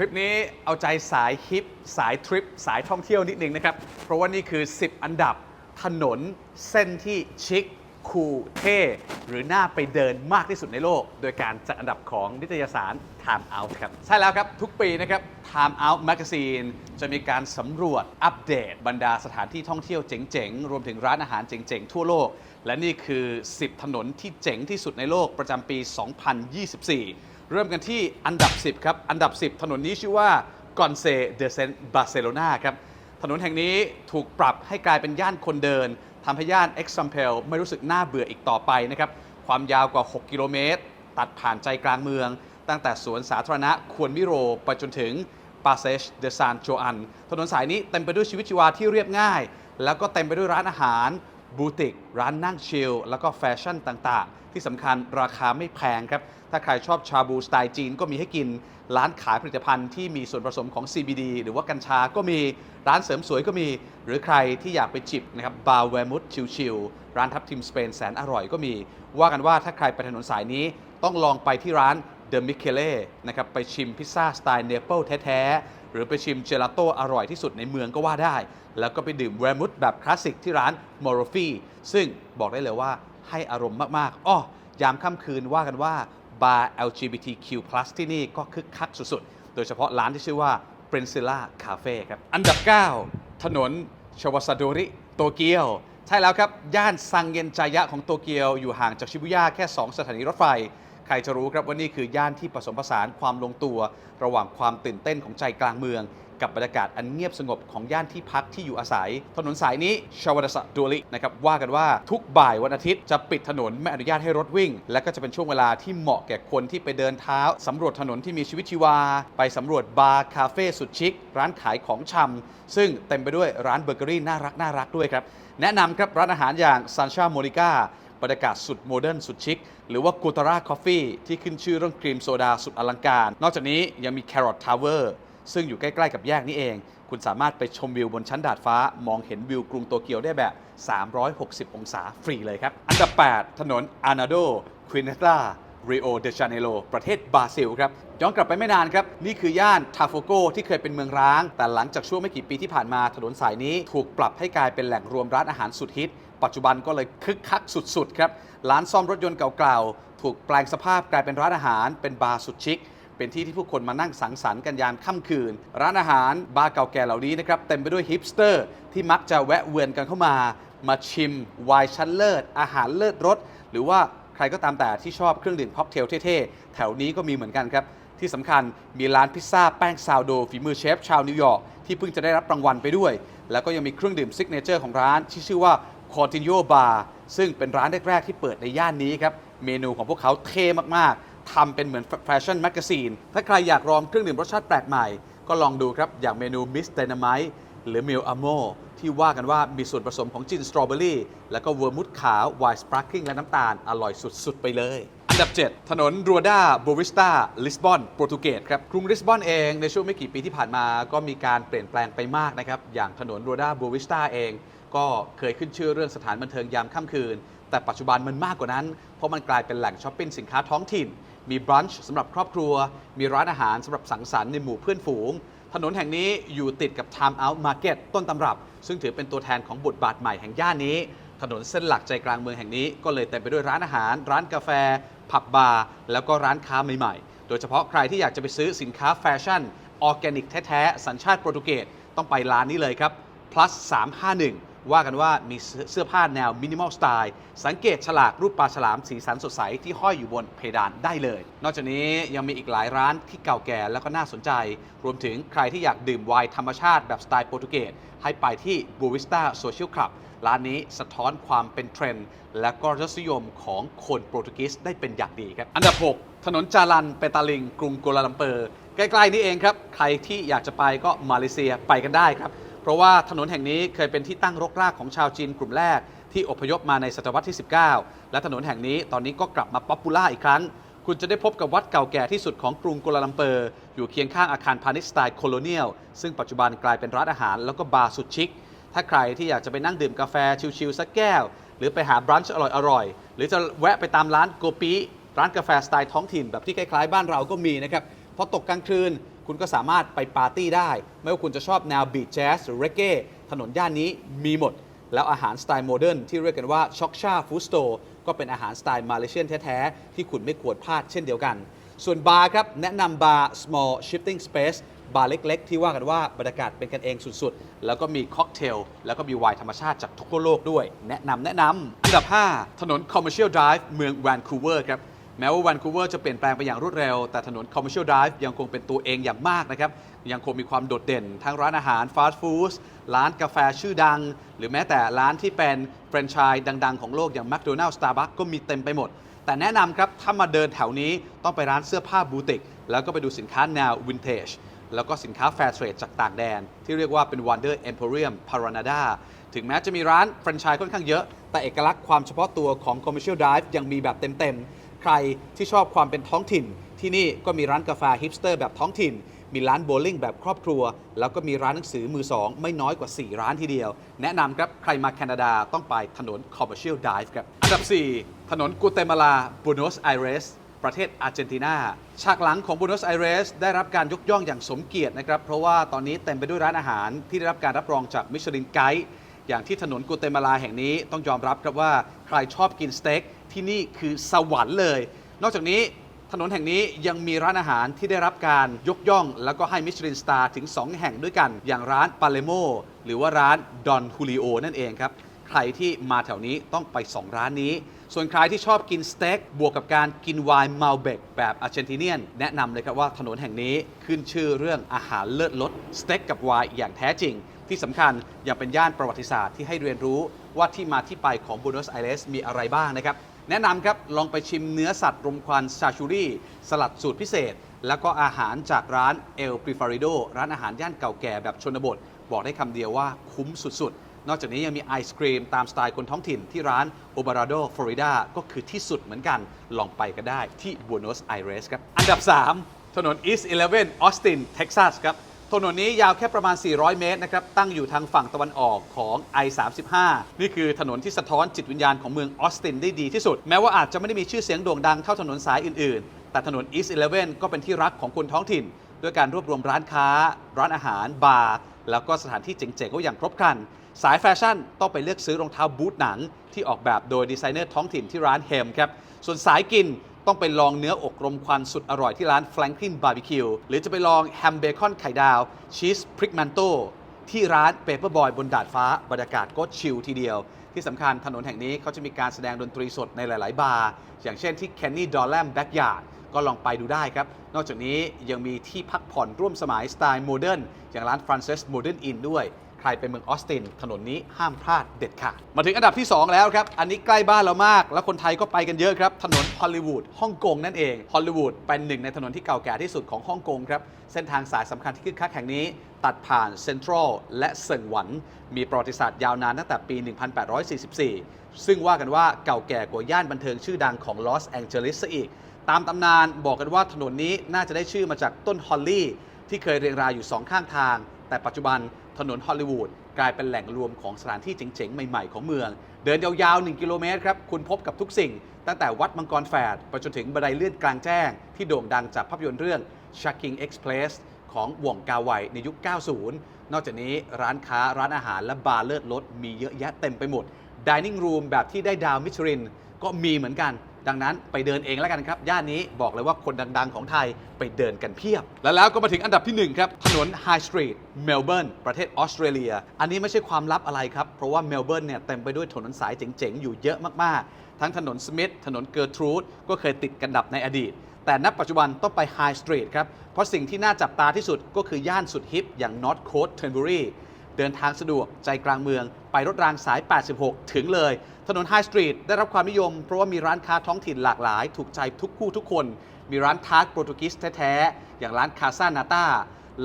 คลิปนี้เอาใจสายฮิป สายทริป สายท่องเที่ยวนิดนึงนะครับ เพราะว่านี่คือ 10 อันดับถนนเส้นที่ชิคคูลเท่หรือน่าไปเดินมากที่สุดในโลก โดยการจัดอันดับของนิตยสาร Time Out ครับ ใช่แล้วครับ ทุกปีนะครับ Time Out Magazine จะมีการสำรวจอัปเดต บรรดาสถานที่ท่องเที่ยวเจ๋งๆ รวมถึงร้านอาหารเจ๋งๆ ทั่วโลก และนี่คือ 10 ถนนที่เจ๋งที่สุดในโลกประจำปี 2024 เริ่มกันที่อันดับ 10 ครับ อันดับ 10 ถนนนี้ชื่อว่ากอนเซเดเซนบาร์เซโลนาครับ ถนนแห่งนี้ถูกปรับให้กลายเป็นย่านคนเดินทำให้ย่านเอ็กซัมเพลไม่รู้สึกน่าเบื่ออีกต่อไปนะครับ ความยาวกว่า 6 กิโลเมตร ตัดผ่านใจกลางเมือง ตั้งแต่สวนสาธารณะควรมิโร ไปจนถึงปาเซชเดซานโจอัน ถนนสายนี้เต็มไปด้วยชีวิตชีวาที่เรียบง่าย แล้วก็เต็มไปด้วยร้านอาหาร บูติกร้านนั่งชิลแล้วก็แฟชั่นต่างๆ ที่สำคัญราคาไม่แพงครับ ถ้าใครชอบชาบูสไตล์จีนก็มีให้กิน ร้านขายผลิตภัณฑ์ที่มีส่วนผสมของ CBD หรือว่ากัญชาก็มีร้านเสริมสวยก็มี หรือใครที่อยากไปจิบนะครับบาร์แวร์มุดชิลๆร้านทับทิมสเปนแสนอร่อยก็มี ว่ากันว่าถ้าใครไปถนนสายนี้ต้องลองไปที่ร้านเดอะมิเคเล่นะครับไปชิมพิซซ่าสไตล์เนเปิลแท้ๆ หรือไปชิมเจลาโต้อร่อยที่สุดในเมืองก็ว่าได้ แล้วก็ไปดื่มแวร์มุดแบบคลาสสิกที่ร้านมอร์ฟีซึ่งบอกได้เลยว่าให้อารมณ์มากๆอ้อยามค่ำคืนว่ากันว่าบาร์ LGBTQ+ ที่นี่ก็คึกคักสุดๆ โดยเฉพาะร้านที่ชื่อว่า p r i n c i l l a Cafe ครับ อันดับ 9 ถนนชวาซาโดริ โตเกียว ใช่แล้วครับ ย่านซังเย็นจายะของโตเกียวอยู่ห่างจากชิบุย่าแค่ 2 สถานีรถไฟ ใครจะรู้ครับว่านี่คือย่านที่ผสมผสานความลงตัว ระหว่างความตื่นเต้นของใจกลางเมือง กับบรรยากาศอันเงียบสงบของย่านที่พักที่อยู่อาศัย ถนนสายนี้ชาวดาสะดูลินะครับว่ากันว่าทุกบ่ายวันอาทิตย์จะปิดถนนไม่อนุญาตให้รถวิ่ง และก็จะเป็นช่วงเวลาที่เหมาะแก่คนที่ไปเดินเท้าสำรวจถนนที่มีชีวิตชีวา ไปสำรวจบาร์คาเฟ่สุดชิค ร้านขายของชำซึ่งเต็มไปด้วยร้านเบเกอรี่น่ารักน่ารักด้วยครับแนะนำครับร้านอาหารอย่างซันชาโมริก้า บรรยากาศสุดโมเดิร์นสุดชิค หรือว่ากูตาร่าคอฟฟี่ที่ขึ้นชื่อเรื่องครีมโซดาสุดอลังการ นอกจากนี้ยังมีแครอททาวเวอร์ซึ่งอยู่ใกล้ ๆ กับแยกนี้เอง คุณสามารถไปชมวิวบนชั้นดาดฟ้า มองเห็นวิวกรุงโตเกียวได้แบบ 360 องศาฟรีเลยครับ อันดับ 8 ถนนอานาโดควินเตาริโอเดจาเนโรประเทศบราซิลครับ ย้อนกลับไปไม่นานครับ นี่คือย่านทาโฟโกที่เคยเป็นเมืองร้าง แต่หลังจากช่วงไม่กี่ปีที่ผ่านมาถนนสายนี้ถูกปรับให้กลายเป็นแหล่งรวมร้านอาหารสุดฮิต ปัจจุบันก็เลยคึกคักสุดๆครับร้านซ่อมรถยนต์เก่าๆถูกแปลงสภาพกลายเป็นร้านอาหาร เป็นบาร์สุดชิคเป็นที่ที่ผู้คนมานั่งสังสรรค์กันยามค่ำคืน ร้านอาหารบาร์เก่าแก่เหล่านี้นะครับเต็มไปด้วยฮิปสเตอร์ที่มักจะแวะเวียนกันเข้ามา มาชิมไวน์ชั้นเลิศ อาหารเลิศรสหรือว่าใครก็ตามแต่ที่ชอบเครื่องดื่มค็อกเทลเท่ๆ แถวนี้ก็มีเหมือนกันครับ ที่สำคัญมีร้านพิซซ่าแป้งซาวโดฝีมือเชฟชาวนิวยอร์กที่เพิ่งจะได้รับรางวัลไปด้วย แล้วก็ยังมีเครื่องดื่มซิกเนเจอร์ของร้านที่ชื่อว่า c o r t i n o Bar ซึ่งเป็นร้านแรก ๆ ที่เปิดในย่านนี้ครับ เมนูของพวกเขาเท่มาก ๆทำเป็นเหมือนแฟชั่นแมกกาซีน ถ้าใครอยากลองเครื่องดื่มรสชาติแปลกใหม่ ก็ลองดูครับ อย่างเมนูมิส d y น a m i t e หรือมิลอ m โมที่ว่ากันว่ามีส่วนผสมของจินสตรอเบอรี่ แล้วก็เวอร์มุดขาวไวน์สปาร์คลิงและน้ำตาล อร่อยสุด ๆ ไปเลย อันดับ 7 ถนนรัวดาโบวิสตาลิสบอนโปรตุเกสครับกรุงลิสบอนเองในช่วงไม่กี่ปีที่ผ่านมาก็มีการเปลี่ยนแปลงไปมากนะครับอย่างถนนรัวดาโบวิสตาเอง ก็เคยขึ้นชื่อเรื่องสถานบันเทิงยามค่ำคืน แต่ปัจจุบันมันมากกว่านั้น เพราะมันกลายเป็นแหล่งช้อปปิ้งสินค้าท้องถิ่น มีบรันช์สำหรับครอบครัว มีร้านอาหารสำหรับสังสรรค์ในหมู่เพื่อนฝูง ถนนแห่งนี้อยู่ติดกับ Time Out Market ต้นตำรับ ซึ่งถือเป็นตัวแทนของบทบาทใหม่แห่งย่านนี้ ถนนเส้นหลักใจกลางเมืองแห่งนี้ ก็เลยเต็มไปด้วยร้านอาหาร ร้านกาแฟ ผับบาร์แล้วก็ร้านค้าใหม่ๆ โดยเฉพาะใครที่อยากจะไปซื้อสินค้าแฟชั่นออร์แกนิกแท้ๆสัญชาติโปรตุเกสต้องไปร้านนี้เลยครับ plus 351 ว่ากันว่ามีเสื้อผ้าแนวมินิมอลสไตล์สังเกตฉลากรูปปลาฉลามสีสันสดใสที่ห้อยอยู่บนเพดานได้เลย นอกจากนี้ยังมีอีกหลายร้านที่เก่าแก่แล้วก็น่าสนใจ รวมถึงใครที่อยากดื่มไวน์ธรรมชาติแบบสไตล์โปรตุเกสให้ไปที่ b u v i s t a Social Club ร้านนี้สะท้อนความเป็นเทรนด์ และก็รสนิยมของคนโปรตุเกสได้เป็นอย่างดีครับ อันดับ 6 ถนนจารันเปตาลิง กรุงกัวลาลัมเปอร์ ใกล้ ๆ นี่เองครับ ใครที่อยากจะไปก็มาเลเซียไปกันได้ครับ ราะว่าถนนแห่งนี้เคยเป็นที่ตั้งรกรากของชาวจีนกลุ่มแรก ที่อพยพมาในศตวรรษที่ 19 และถนนแห่งนี้ตอนนี้ก็กลับมาป๊อปปูล่าอีกครั้ง คุณจะได้พบกับวัดเก่าแก่ที่สุดของกรุงกัวลาลัมเปอร์ อยู่เคียงข้างอาคารพาณิชย์สไตล์โคโลเนียล ซึ่งปัจจุบันกลายเป็นร้านอาหารแล้วก็บาร์สุดชิค ถ้าใครที่อยากจะไปนั่งดื่มกาแฟชิลๆสักแก้ว หรือไปหาบรันช์อร่อยๆ หรือจะแวะไปตามร้านโกปีร้านกาแฟสไตล์ท้องถิ่นแบบที่คล้ายๆบ้านเราก็มีนะครับพอตกกลางคืน คุณก็สามารถไปปาร์ตี้ได้ ไม่ว่าคุณจะชอบแนวบีทแจ๊สหรือเรเก้ถนนย่านนี้มีหมด แล้วอาหารสไตล์โมเดิร์นที่เรียกกันว่าช็อกชาฟูสโตก็เป็นอาหารสไตล์มาเลเซียนแท้ๆ ที่คุณไม่ควรพลาดเช่นเดียวกัน ส่วนบาร์ครับ แนะนำบาร์ small shifting space บาร์เล็ก ๆ ที่ว่ากันว่าบรรยากาศเป็นกันเองสุดๆ แล้วก็มีค็อกเทล แล้วก็มีไวน์ธรรมชาติจากทั่วโลกด้วย แนะนำแนะนำอันดับ 5 ถนน Commercial Drive เมืองแวนคูเวอร์ครับ แม้ว่าแวนคูเวอร์จะเปลี่ยนแปลงไปอย่างรวดเร็ว แต่ถนน Commercial Drive ยังคงเป็นตัวเองอย่างมากนะครับ ยังคงมีความโดดเด่น ทั้งร้านอาหารฟาสต์ฟู้ดร้านกาแฟชื่อดัง หรือแม้แต่ร้านที่เป็นแฟรนไชส์ดัง ๆ ของโลกอย่าง McDonald's Starbucks ก็มีเต็มไปหมด แต่แนะนำครับ ถ้ามาเดินแถวนี้ต้องไปร้านเสื้อผ้าบูติก แล้วก็ไปดูสินค้าแนววินเทจแล้วก็สินค้าแฟร์เทรดจากต่างแดน ที่เรียกว่าเป็น Wonder Emporium Paranada ถึงแม้จะมีร้านแฟรนไชส์ค่อนข้างเยอะ แต่เอกลักษณ์ความเฉพาะตัวของ Commercial Drive ยังมีแบบเต็มๆ ใครที่ชอบความเป็นท้องถิ่น ที่นี่ก็มีร้านกาแฟฮิปสเตอร์แบบท้องถิ่น มีร้านโบว์ลิ่งแบบครอบครัว แล้วก็มีร้านหนังสือมือสองไม่น้อยกว่า 4 ร้านทีเดียว แนะนำครับใครมาแคนาดาต้องไปถนน Commercial Drive ครับ อันดับ 4 ถนนกูเตมาลาบูโนสไอเรสประเทศอาร์เจนตินาฉากหลังของบูโนสไอเรสได้รับการยกย่องอย่างสมเกียรตินะครับ เพราะว่าตอนนี้เต็มไปด้วยร้านอาหารที่ได้รับการรับรองจากมิชลินไกด์อย่างที่ถนนกูเตมาลาแห่งนี้ต้องยอมรับครับว่าใครชอบกินสเต็ก ที่นี่คือสวรรค์เลย นอกจากนี้ถนนแห่งนี้ยังมีร้านอาหารที่ได้รับการยกย่อง แล้วก็ให้มิชลินสตาร์ถึง 2 แห่งด้วยกัน อย่างร้านปาเลโมหรือว่าร้านดอนฮูลิโอนั่นเองครับ ใครที่มาแถวนี้ต้องไป 2 ร้านนี้ ส่วนใครที่ชอบกินสเต็กบวกกับการกินไวน์มัลเบกแบบอาร์เจนติเนียน แนะนำเลยครับว่าถนนแห่งนี้ขึ้นชื่อเรื่องอาหารเลิศรสสเต็กกับไวน์อย่างแท้จริง ที่สำคัญยังเป็นย่านประวัติศาสตร์ที่ให้เรียนรู้ว่าที่มาที่ไปของบูโนสไอเรสมีอะไรบ้างนะครับ แนะนำครับ ลองไปชิมเนื้อสัตว์รมควันซาชูรี่สลัดสูตรพิเศษ แล้วก็อาหารจากร้านเอลปริฟาริโดร้านอาหารย่านเก่าแก่แบบชนบท บอกได้คำเดียวว่าคุ้มสุดๆ นอกจากนี้ยังมีไอศครีมตามสไตล์คนท้องถิ่นที่ร้านโอบาราโดฟลอริดาก็คือที่สุดเหมือนกัน ลองไปก็ได้ที่บูโนสไอเรสครับ อันดับ 3 ถนน East 11 Austin Texas ครับ ถนนนี้ยาวแค่ประมาณ 400 เมตรนะครับ ตั้งอยู่ทางฝั่งตะวันออกของ I-35 นี่คือถนนที่สะท้อนจิตวิญญาณของเมืองออสตินได้ดีที่สุด แม้ว่าอาจจะไม่ได้มีชื่อเสียงโด่งดังเท่าถนนสายอื่นๆ แต่ถนน East 11 ก็เป็นที่รักของคนท้องถิ่น ด้วยการรวบรวมร้านค้า ร้านอาหาร บาร์ แล้วก็สถานที่เจ๋งๆก็อย่างครบครัน สายแฟชั่นต้องไปเลือกซื้อรองเท้าบูทหนังที่ออกแบบโดยดีไซเนอร์ท้องถิ่นที่ร้านเฮมครับ ส่วนสายกิน ต้องไปลองเนื้ออกรมควันสุดอร่อยที่ร้าน Franklin Barbecue หรือจะไปลองแฮมเบคอนไข่ดาวชีสพริกมันโตที่ร้าน Paper Boy บนดาดฟ้าบรรยากาศก็ชิลทีเดียว ที่สำคัญถนนแห่งนี้เขาจะมีการแสดงดนตรีสดในหลาย ๆ บาร์ อย่างเช่นที่ Kenny d o l l a m Backyard ก็ลองไปดูได้ครับ นอกจากนี้ยังมีที่พักผ่อนร่วมสมัยสไตล์โมเดิร์นอย่างร้าน Frances Modern Inn ด้วย ใครไปเมืองออสติน ถนนนี้ห้ามพลาดเด็ดขาดมาถึงอันดับที่ 2 แล้วครับ อันนี้ใกล้บ้านเรามาก แล้วคนไทยก็ไปกันเยอะครับ ถนนฮอลลีวูดฮ่องกงนั่นเองฮอลลีวูดเป็นหนึ่งในถนนที่เก่าแก่ที่สุดของฮ่องกงครับ เส้นทางสายสำคัญที่คึกคักแห่งนี้ ตัดผ่านเซ็นทรัลและเซิงหวัน มีประวัติศาสตร์ยาวนานตั้งแต่ปี 1844 ซึ่งว่ากันว่าเก่าแก่กว่าย่านบันเทิงชื่อดังของลอสแองเจลิสซะอีกตามตำนานบอกกันว่าถนนนี้น่าจะได้ชื่อมาจากต้นฮอลลี่ที่เคยเรียงรายอยู่สองข้างทาง แต่ปัจจุบันถนนฮอลลีวูดกลายเป็นแหล่งรวมของสถานที่เจ๋งๆ ใหม่ๆ ของเมือง เดินยาวๆ 1 กิโลเมตรครับ คุณพบกับทุกสิ่ง ตั้งแต่วัดมังกรแฝดไปจนถึงบันไดเลื่อนกลางแจ้ง ที่โด่งดังจากภาพยนตร์เรื่อง Sharking Express ของหว่องกาไวในยุค 90 นอกจากนี้ร้านค้าร้านอาหารและบาร์เลิศรสมีเยอะแยะเต็มไปหมด Dining Room แบบที่ได้ดาวมิชลินก็มีเหมือนกัน ดังนั้นไปเดินเองแล้วกันครับ ย่านนี้บอกเลยว่าคนดังๆ ของไทยไปเดินกันเพียบ แล้วแล้วก็มาถึงอันดับที่ 1 ครับ ถนน High Street เมลเบิร์นประเทศออสเตรเลีย อันนี้ไม่ใช่ความลับอะไรครับ เพราะว่าเมลเบิร์นเนี่ยเต็มไปด้วยถนนสายเจ๋งๆ อยู่เยอะมากๆ ทั้งถนนสมิธถนนเกิร์ทรูดก็เคยติดกันดับในอดีต แต่ณปัจจุบันต้องไป High Street ครับเพราะสิ่งที่น่าจับตาที่สุดก็คือย่านสุดฮิปอย่าง North Coast t u r n b u r y เดินทางสะดวกใจกลางเมือง ไปรถรางสาย 86 ถึงเลย ถนนไฮสตรีทได้รับความนิยม เพราะว่ามีร้านค้าท้องถิ่นหลากหลาย ถูกใจทุกคู่ทุกคน มีร้านทาร์ตโปรตุกีสแท้ๆ อย่างร้านคาซานาตา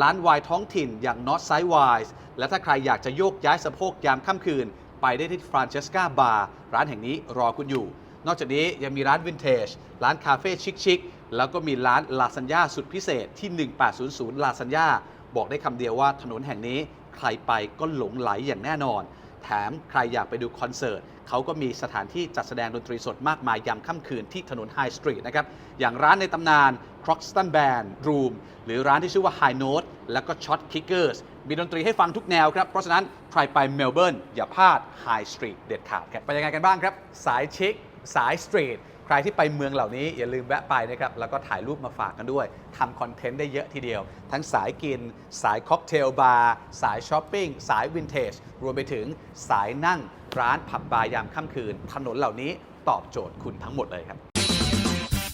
ร้านไวน์ท้องถิ่นอย่าง North Side Wines และถ้าใครอยากจะโยกย้ายสะโพกยามค่ำคืน ไปได้ที่ฟรานเชสกาบาร์ร้านแห่งนี้รอคุณอยู่ นอกจากนี้ยังมีร้านวินเทจ ร้านคาเฟ่ชิคๆแล้วก็มีร้านลาซานญ่าสุดพิเศษที่ 1800ลาซานญ่าบอกได้คำเดียวว่าถนนแห่งนี้ ใครไปก็หลงไหลอย่างแน่นอน แถมใครอยากไปดูคอนเสิร์ตเขาก็มีสถานที่จัดแสดงดนตรีสดมากมายยามค่ำคืนที่ถนนไฮสตรีทนะครับ อย่างร้านในตำนาน Croxton Band Room หรือร้านที่ชื่อว่า High Note แล้วก็ Shot Kickers มีดนตรีให้ฟังทุกแนวครับ เพราะฉะนั้นใครไปเมลเบิร์นอย่าพลาด High Street เด็ดขาดครับไปยังไงกันบ้างครับ สายชิคสายสตรีท รที่ไปเมืองเหล่านี้อย่าลืมแวะไปนะครับ แล้วก็ถ่ายรูปมาฝากกันด้วยทำคอนเทนต์ได้เยอะทีเดียว ทั้งสายกิน สายค็อกเทลบาร์ สายช้อปปิ้ง สายวินเทจ รวมไปถึงสายนั่งร้านผับบาร์ยามค่ำคืน ถนนเหล่านี้ตอบโจทย์คุณทั้งหมดเลยครับ